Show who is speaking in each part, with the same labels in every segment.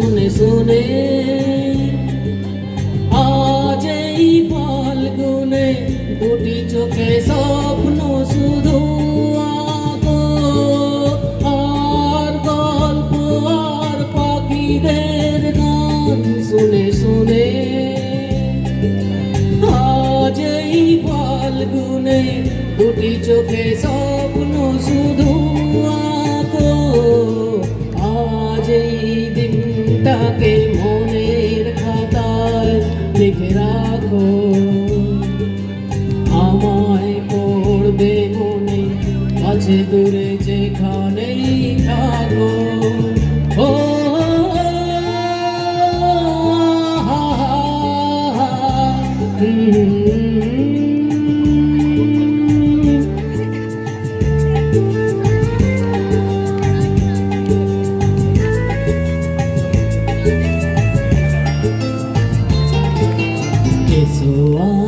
Speaker 1: শুনে শুনে। আজ এই ফাল্গুনে দুটি চোখে স্বপ্ন শুধু আর গল্প আর পাখিদের গান শুনে শুনে। আজ এই ফাল্গুনে দুটি চোখে স্বপ্ন শুধু আজ এই দিনটাকে মনের খাতায় লিখে রাখো। আমায় পড়বে মনে আছে দূরে যেখানেই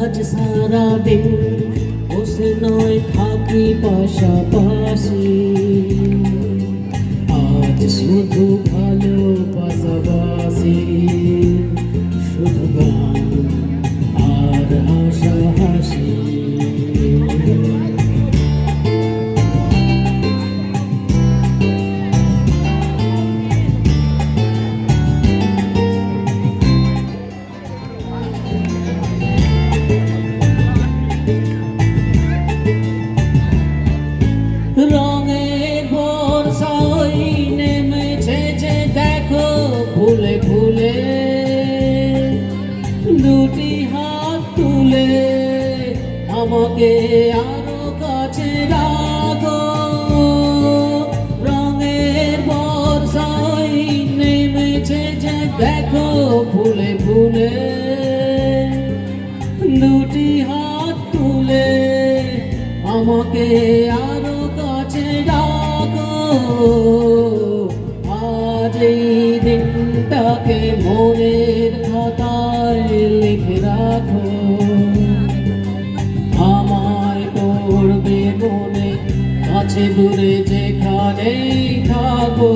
Speaker 1: আজ সারা দিন বসে নয় থাকি পাশাপাশি। আমাকে আরও কাছে রাখো। রঙের বর্ষাই নেমেছে যে দেখো ফুলে ফুলে। দুটি হাত তুলে আমাকে আরও কাছে ডাকো আজ এই দিনটাকে কাছে দূরে যেখানেই থাকো।